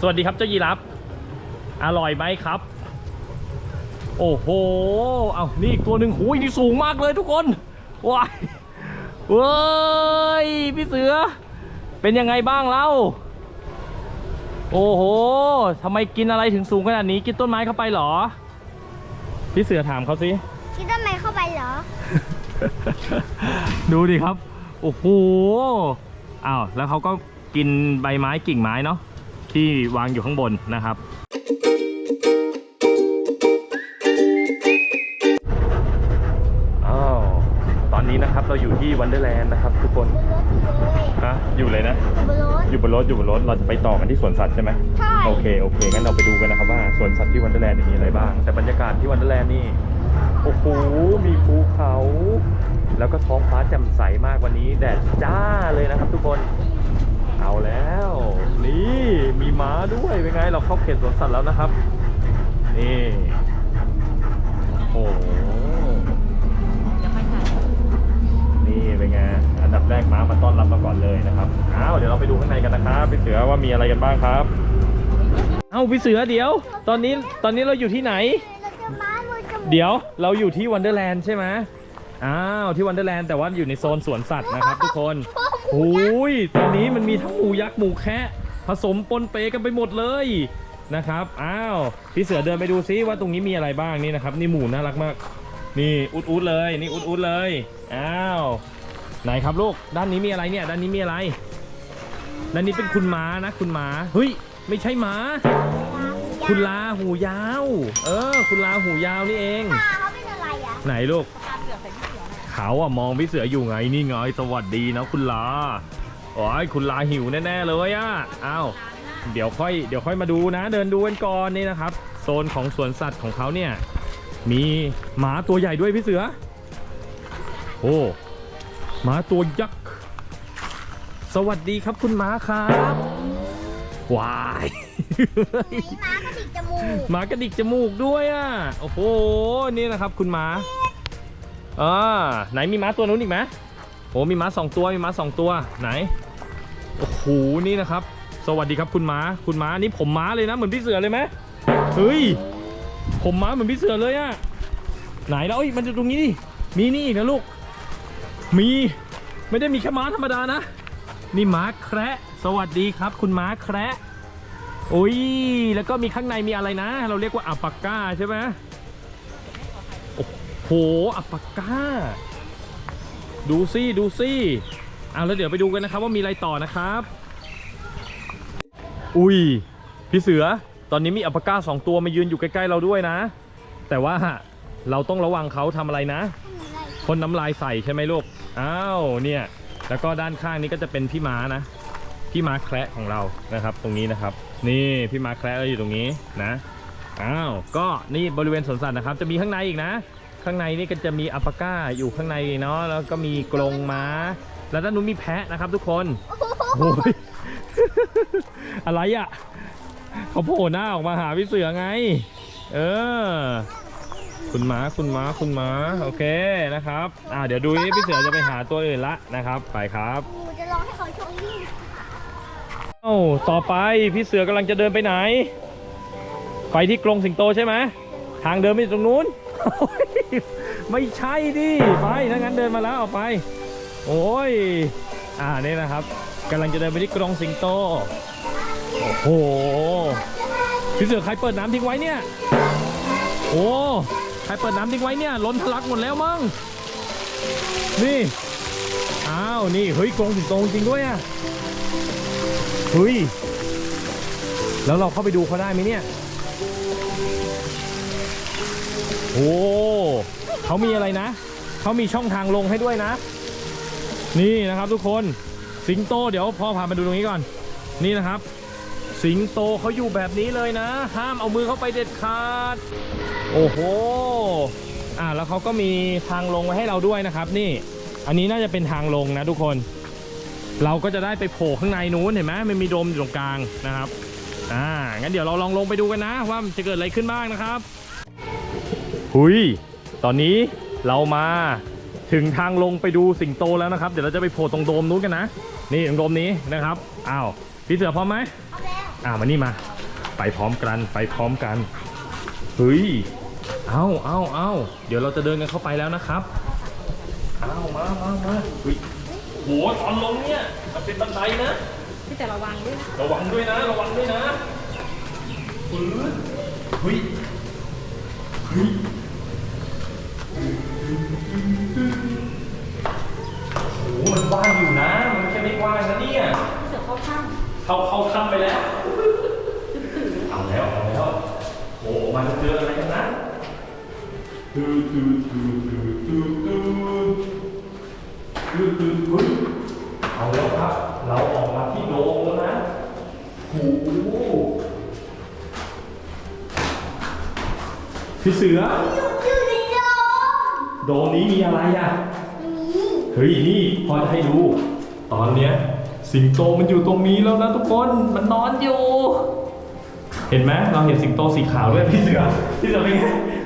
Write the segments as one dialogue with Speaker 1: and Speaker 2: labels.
Speaker 1: สวัสดีครับเจ้ายีรับ อร่อยไหมครับ โอ้โห เอานี่อีกตัวหนึ่งหูยนี่สูงมากเลยทุกคนว้ายเว้ยพี่เสือ เป็นยังไงบ้างเล่า โอ้โหทำไมกินอะไรถึงสูงขนาดนี้ กินต้นไม้เข้าไปเหรอ พี่เสือถามเขาสิ
Speaker 2: คิดว่าไม่เข้าไปเหรอ
Speaker 1: ดูดิครับ โอ้โห อ้าว แล้วเขาก็กินใบไม้กิ่งไม้เนาะ ที่วางอยู่ข้างบนนะครับอ้าวตอนนี้นะครับเราอยู่ที่วันเดอร์แลนด์นะครับ ทุกคนฮะอยู่เลยนะ
Speaker 2: บนรถ
Speaker 1: อยู่บนรถอยู่บนรถเราจะไปต่อกันที่สวนสัตว์ใช่ไหม
Speaker 2: ใช่
Speaker 1: โอเคโอเคงั้นเราไปดูกันนะครับว่าสวนสัตว์ที่วันเดอร์แลนด์มีอะไรบ้าง แต่บรรยากาศที่วันเดอร์แลนด์นี่โอ้โหมีภูเขา แล้วก็ท้องฟ้าแจ่มใสมากวันนี้แดดจ้าเลยนะครับ ทุกคน เอาแล้ว นี่มีม้าด้วยเป็นไงเราเข้าเขตสวนสัตว์แล้วนะครับ นี่โอ้โหนี่เป็นไงอันดับแรกม้ามาต้อนรับเราก่อนเลยนะครับอ้าวเดี๋ยวเราไปดูข้างในกันนะครับพี่เสือว่ามีอะไรกันบ้างครับเอ้าพี่เสือเดี๋ยว ตอนนี้ตอนนี้เราอยู่ที่ไหน
Speaker 2: เดี๋
Speaker 1: ยวเราอยู่ที่วันเดอร์แลนด์ใช่ไหมอ้าวที่วันเดอร์แลนด์แต่ว่าอยู่ในโซนสวนสัตว์นะครับทุกคน โอ้ยตอนนี้มันมีทั้งหมูยักษ์หมูแคะผสมปนเปกันไปหมดเลยนะครับ อ้าว พี่เสือเดินไปดูซิว่าตรงนี้มีอะไรบ้างนี่นะครับ นี่หมูน่ารักมาก นี่อุดอุดๆเลย นี่อุดอุดๆเลย อ้าว ไหนครับลูก ด้านนี้มีอะไรเนี่ย ด้านนี้มีอะไร ด้านนี้เป็นคุณม้านะ คุณม้า เฮ้ย ไม่ใช่ม้า คุณลาหูยาว เออ คุณลาหูยาวนี่เอง
Speaker 2: ตาเขาเป็นอะไรอะ
Speaker 1: ไหนลูก เขาอะมองพี่เสืออยู่ไงนี่ไงสวัสดีนะคุณลาโอ้ยคุณลาหิวแน่ๆเลยอะอ้าวเดี๋ยวค่อยเดี๋ยวค่อยมาดูนะ เดินดูกันก่อนนี่นะครับ โซนของสวนสัตว์ของเขาเนี่ย มีหมาตัวใหญ่ด้วยพี่เสือ โอ้หมาตัวยักษ์สวัสดีครับคุณหมาครับว้าย
Speaker 2: มีม้ากระดิกจมูก
Speaker 1: หมากระดิกจมูกด้วยอะโอ้โหนี่นะครับคุณหมา อ่าไหนมีม้าตัวนู้นอีกไหมโอ้มีม้าสองตัวมีม้าสองตัวไหนโอ้โหนี่นะครับ สวัสดีครับคุณม้าคุณม้านี่ผมม้าเลยนะเหมือนพี่เสือเลยไหมเฮ้ยผมม้าเหมือนพี่เสือเลยอะไหนแล้วเอ้ยมันจะตรงนี้ดิมีนี่อีกนะลูก มีไม่ได้มีแค่ม้าธรรมดานะ นี่ม้าแคระสวัสดีครับ คุณม้าแคระอุ้ยแล้วก็มีข้างในมีอะไรนะ เราเรียกว่าอัปปาก้าใช่ไหม โอ้โหอัปปาก้า ดูสิดูสิเอาแล้วเดี๋ยวไปดูกันนะครับว่ามีอะไรต่อนะครับ อุ้ยพี่เสือ ตอนนี้มีอัปปาก้าสองตัวมายืนอยู่ใกล้ๆเราด้วยนะ แต่ว่าเราต้องระวังเขาทำอะไรนะพ่นน้ำลายใส่ใช่ไหมลูก อ้าว เนี่ย แล้วก็ด้านข้างนี้ก็จะเป็นพี่ม้านะ พี่ม้าแคระของเรา นะครับ ตรงนี้นะครับ นี่พี่ม้าแคระเราอยู่ตรงนี้นะ อ้าว ก็นี่บริเวณสวนสัตว์นะครับ จะมีข้างในอีกนะ ข้างในนี่ก็จะมีอัปปาก้าอยู่ข้างในเนาะแล้วก็มีกรงม้า แล้วด้านนู้นมีแพะนะครับทุกคนโอ้ยอะไรอะเขาโผล่หน้าออกมาหาพี่เสือไง เออ คุณม้าคุณม้าคุณม้าโอเคนะครับอ่าเดี๋ยวดูนี่พี่เสือจะไปหาตัวอื่นละนะครับ ไปครับ
Speaker 2: กูจะลองให้เขาโชว์ยิ่ง
Speaker 1: เอ้าต่อไปพี่เสือกำลังจะเดินไปไหน ไปที่กรงสิงโตใช่ไหมทางเดินไปตรงนู้นโอ้ย ไม่ใช่ดิไปถ้างั้นเดินมาแล้วเอาไป โอ้ย อ่านี่นะครับกำลังจะเดินไปที่กรงสิงโต โอ้โหพี่เสือใครเปิดน้ำทิ้งไว้เนี่ย โอ้ใครเปิดน้ำทิ้งไว้เนี่ยล้นทะลักหมดแล้วมั้งนี่อ้าวนี่เฮ้ยกรงสิงโตจริงด้วยอะเฮ้ยแล้วเราเข้าไปดูเขาได้ไหมเนี่ย โอ้เขามีอะไรนะเขามีช่องทางลงให้ด้วยนะ นี่นะครับทุกคนสิงโตเดี๋ยวพ่อพามาดูตรงนี้ก่อน นี่นะครับ สิงโตเขาอยู่แบบนี้เลยนะ ห้ามเอามือเข้าไปเด็ดขาด โอ้โหอ่าแล้วเขาก็มีทางลงไว้ให้เราด้วยนะครับ นี่ อันนี้น่าจะเป็นทางลงนะทุกคน เราก็จะได้ไปโผล่ข้างในนู้นเห็นไหมมันมีโดมอยู่ตรงกลางนะครับอ่างั้นเดี๋ยวเราลองลงไปดูกันนะ ว่าจะเกิดอะไรขึ้นบ้างนะครับ หุยตอนนี้เรามาถึงทางลงไปดูสิงโตแล้วนะครับ เดี๋ยวเราจะไปโผล่ตรงโดมนู้นกันนะ นี่ตรงโดมนี้นะครับอ้าวพี่เสือพร้อมไหม
Speaker 2: เอาแล้ว
Speaker 1: อ่ามานี่มา ไปพร้อมกันไปพร้อมกันเฮ้ยเอาเอาเอาเดี๋ยวเราจะเดินกันเข้าไปแล้วนะครับเอามามามาเฮ้ยโหตอนลงเนี่ยมันเป็นบันไดนะ
Speaker 3: พี่แต่ระวังด้วยนะ
Speaker 1: ระวังด้วยนะระวังด้วยนะปื๊ดเฮ้ยเฮ้ย มันกว้างอยู่นะ มันไม่ใช่ไม่กว้างนะเนี่ย
Speaker 3: พี่เสือเข้าข้าง
Speaker 1: เข้าเข้าค่ำไปแล้ว เอาแล้วเอาแล้วโอ้มันจะเจออะไรกันนะตูตูตูตูตูตูตูตูเฮ้ยเอาแล้วครับ เราออกมาที่โดมแล้วนะโอ้โหพี่เสือ
Speaker 2: อยู่ในโดม
Speaker 1: โดมนี้มีอะไรอะ
Speaker 2: นี่
Speaker 1: เฮ้ยนี่พอจะให้ดู ตอนเนี้ยสิงโตมันอยู่ตรงนี้แล้วนะทุกคนมันนอนอยู่ เห็นไหมเราเห็นสิงโตสีขาวด้วยพี่เสือพี่เสือเป็นไง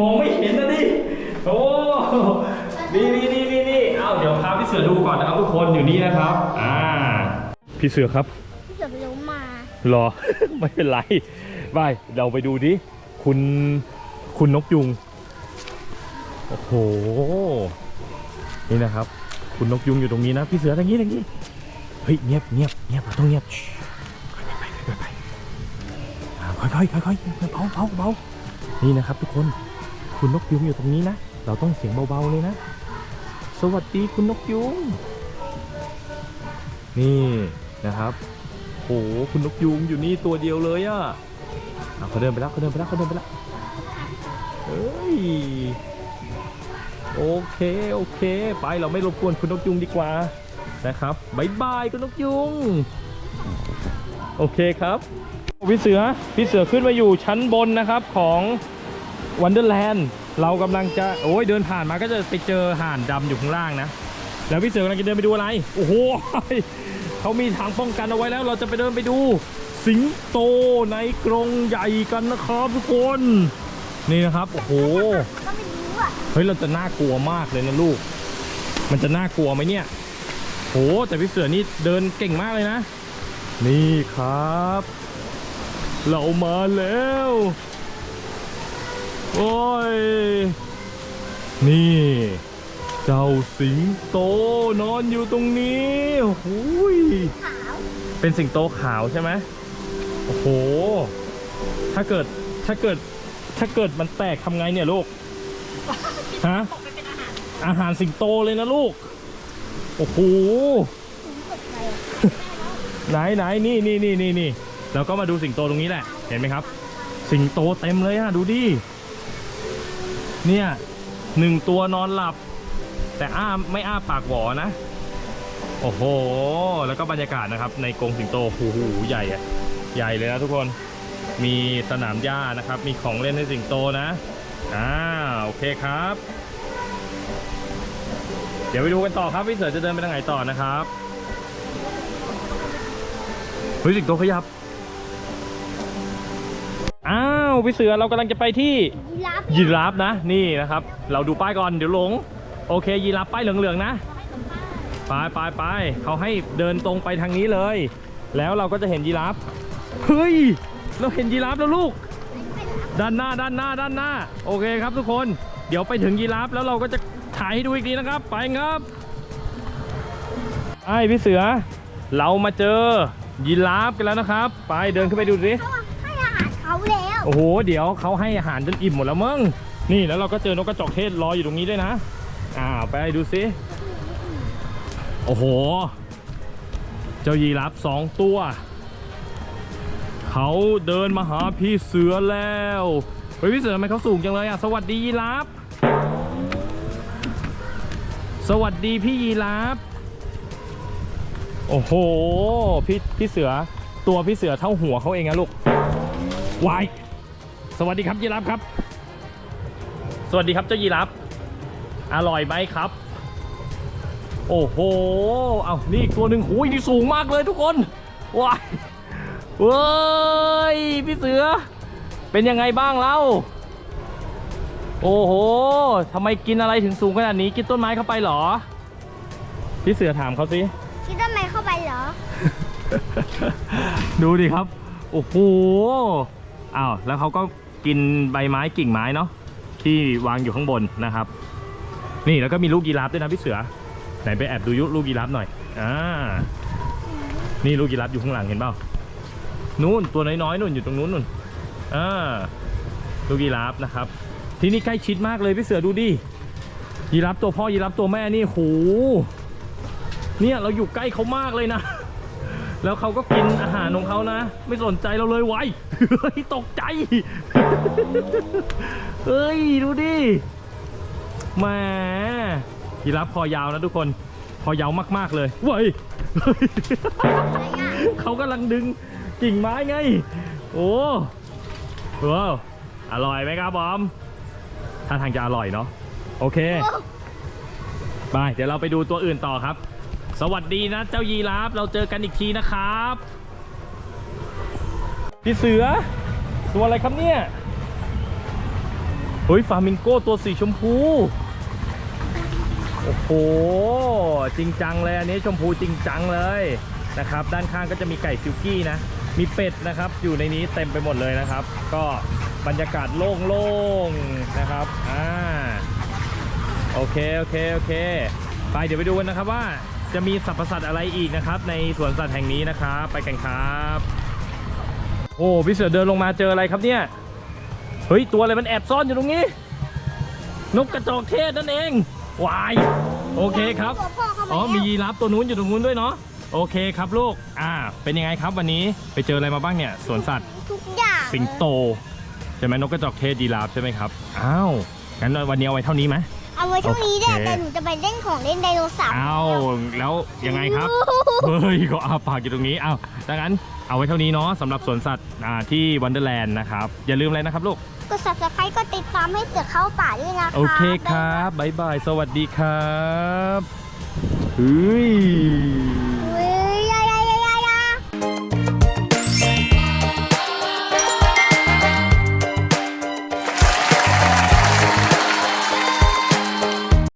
Speaker 1: มองไม่เห็นนะดิโอ้นี่นี่นี่นี่นี่เอ้าเดี๋ยวพาพี่เสือดูก่อนนะครับทุกคนอยู่นี่นะครับอ่าพี่เสือครับ
Speaker 2: พี่เสือไปรู้มา
Speaker 1: รอ ไม่เป็นไรไปเราไปดูดิคุณคุณนกยุงโอ้โหนี่นะครับ คุณนกยุงอยู่ตรงนี้นะ พี่เสือทางนี้ทางนี้ เฮ้ยเงียบเงียบเงียบเราต้องเงียบชิค่อยๆไปค่อยๆไปอ่าค่อยๆค่อยๆเบาเบาเบานี่นะครับ ทุกคน คุณนกยุงอยู่ตรงนี้นะ เราต้องเสียงเบาๆเลยนะ สวัสดีคุณนกยุง นี่นะครับโหคุณนกยุงอยู่นี่ตัวเดียวเลยอะ่ะอะเขาเดินไปแล้วเขาเดินไปแล้วเขาเดินไปแล้วเฮ้ย โอเค โอเค ไปเราไม่รบกวนคุณนกยุงดีกว่านะครับบายบายคุณนกยุง โอเคครับพี่เสือพี่เสือขึ้นมาอยู่ชั้นบนนะครับของวันเดอร์แลนด์เรากำลังจะโอ้ยเดินผ่านมาก็จะไปเจอห่านดำอยู่ข้างล่างนะ แล้วพี่เสือกำลังจะเดินไปดูอะไร โอ้โหเขามีทางป้องกันเอาไว้แล้ว เราจะไปเดินไปดู สิงโตในกรงใหญ่กันนะครับทุกคน นี่นะครับ โอ้โห
Speaker 2: ก็ไม่รู้อะ
Speaker 1: เฮ้ยเราจะน่ากลัวมากเลยนะลูก มันจะน่ากลัวไหมเนี่ย โหแต่พี่เสือนี่เดินเก่งมากเลยนะ นี่ครับ เรามาแล้ว โอ้ย นี่ เจ้าสิงโตนอนอยู่ตรงนี้หูยเป็นสิงโตขาวใช่ไหมโอ้โห ถ้าเกิดถ้าเกิดถ้าเกิดมันแตกทำไงเนี่ยลูก ฮะ
Speaker 3: ตกไปเป็นอาหาร
Speaker 1: อาหารสิงโตเลยนะลูก โอ้โห
Speaker 2: ไห
Speaker 1: นไหนนี่นี่นี่นี่นี่เราก็มาดูสิงโตตรงนี้แหละ เห็นไหมครับ สิงโตเต็มเลยอะดูดิ เนี่ยหนึ่งตัวนอนหลับ แต่อ้าไม่อ้าปากหวอนะ โอ้โห แล้วก็บรรยากาศนะครับ ในกรงสิงโตหูหูใหญ่อะใหญ่เลยนะทุกคน มีสนามหญ้านะครับ มีของเล่นให้สิงโตนะ อ่า เคครับ เดี๋ยวไปดูกันต่อครับพี่เสือจะเดินไปทางไหนต่อนะครับเฮ้ยสิงโตขยับ อ้าวพี่เสือเรากำลังจะไปที่
Speaker 2: ยีราฟ
Speaker 1: ยีราฟนะนี่นะครับ เราดูป้ายก่อนเดี๋ยวหลง โอเคยีราฟป้ายเหลืองๆนะไปไปไปเขาให้เดินตรงไปทางนี้เลย แล้วเราก็จะเห็นยีราฟเฮ้ยเราเห็นยีราฟแล้วลูก ด้านหน้าด้านหน้าด้านหน้า โอเคครับทุกคน เดี๋ยวไปถึงยีราฟแล้วเราก็จะถ่ายให้ดูอีกทีนะครับ ไปครับไอ้พี่เสือ เรามาเจอยีราฟกันแล้วนะครับ ไปเดินขึ้นไปดูสิ
Speaker 2: เขาให้อาหารเขาแล้ว
Speaker 1: โอ้โหเดี๋ยวเขาให้อาหารจนอิ่มหมดแล้วมั้งนี่แล้วเราก็เจอนกกระจอกเทศรออยู่ตรงนี้ด้วยนะอ่าไปดูสิโอ้โห เจ้ายีราฟสองตัว เขาเดินมาหาพี่เสือแล้วเฮ้ยพี่เสือทำไมเขาสูงจังเลยอะสวัสดียีราฟสวัสดีพี่ยีราฟโอ้โหพี่พี่เสือตัวพี่เสือเท่าหัวเขาเองนะลูกวายสวัสดีครับยีราฟครับ สวัสดีครับเจ้ายีราฟอร่อยไหมครับ โอ้โห เอานี่ตัวหนึ่งหูยนี่สูงมากเลยทุกคนว้าย เว้ยพี่เสือ เป็นยังไงบ้างเล่า โอ้โหทำไมกินอะไรถึงสูงขนาดนี้ กินต้นไม้เข้าไปเหรอ พี่เสือถามเขาสิ
Speaker 2: คิดทำไมเข้าไปเหรอ
Speaker 1: ดูดิครับ โอ้โห อ้าว แล้วเขาก็กินใบไม้กิ่งไม้เนาะที่วางอยู่ข้างบนนะครับ นี่แล้วก็มีลูกยีราฟด้วยนะพี่เสือ ไหนไปแอบดูยุลูกยีราฟหน่อย อ่า นี่ลูกยีราฟอยู่ข้างหลังเห็นเปล่า นู่นตัวน้อยๆนู่นอยู่ตรงนู้นนู่นอ่าลูกยีราฟนะครับ ที่นี่ใกล้ชิดมากเลยพี่เสือดูดิยีราฟตัวพ่อยีราฟตัวแม่นี่โหเนี่ยเราอยู่ใกล้เขามากเลยนะ แล้วเขาก็กินอาหารของเขานะ ไม่สนใจเราเลยไว้ยเฮ้ยตกใจเฮ้ยดูดิแหมยีราฟคอยาวนะทุกคนคอยาวมากๆเลยเว้ย
Speaker 2: อะไรอะ
Speaker 1: เขากำลังดึง กิ่งไม้ไง โอ้ว้าวอร่อยไหมครับบอมท่าทางจะอร่อยเนาะโอเค
Speaker 2: โอ้
Speaker 1: ไปเดี๋ยวเราไปดูตัวอื่นต่อครับ สวัสดีนะเจ้ายีราฟเราเจอกันอีกทีนะครับพี่เสือ ตัวอะไรครับเนี่ยเฮ้ยฟามิงโก้ตัวสีชมพู โอ้โห จริงจังเลยอันนี้ชมพูจริงจังเลยนะครับ ด้านข้างก็จะมีไก่ซิลกี้นะ มีเป็ดนะครับ อยู่ในนี้เต็มไปหมดเลยนะครับ ก็บรรยากาศโล่งๆนะครับอ่าโอเคโอเคโอเคไปเดี๋ยวไปดูกันนะครับว่าจะมีสรรพสัตว์อะไรอีกนะครับ ในสวนสัตว์แห่งนี้นะครับ ไปกันครับ โอ้พี่เสือเดินลงมาเจออะไรครับเนี่ยเฮ้ยตัวอะไรมันแอบซ่อนอยู่ตรงนี้ นกกระจอกเทศนั่นเองวายโอเคครับ
Speaker 2: ตัวพ่อเข้ามา
Speaker 1: อ๋อมี
Speaker 2: แล้ว
Speaker 1: ยีราฟตัวนู้นอยู่ตรงนู้นด้วยเนาะ โอเคครับลูก อ่า เป็นยังไงครับวันนี้ไปเจออะไรมาบ้างเนี่ยสวนสัตว์
Speaker 2: ทุกอย่าง
Speaker 1: สิงโตใช่ไหมนกกระจอกเทศยีราฟใช่ไหมครับ อ้าว งั้นวันนี้เอาไว้เท่านี้ไหม
Speaker 2: เอาไว้ช่วงนี้เนี่ย
Speaker 1: โอเค
Speaker 2: แต่หนูจะไปเล่นของเล่นไดโนเสาร์
Speaker 1: อ้าว แล้วยังไงครับ เฮ้ย ก็อาปากอยู่ตรงนี้ อ้าว ดังนั้นเอาไว้เท่านี้เนาะสำหรับสวนสัตว์อ่าที่วันเดอร์แลนด์นะครับ อย่าลืมอะไรนะครับลูก
Speaker 2: กด subscribe กดติดตามให้เสือเข้าป่าด้วยนะคะ
Speaker 1: โอเคครับ บ๊ายบาย สวัสดีครับเฮ้ย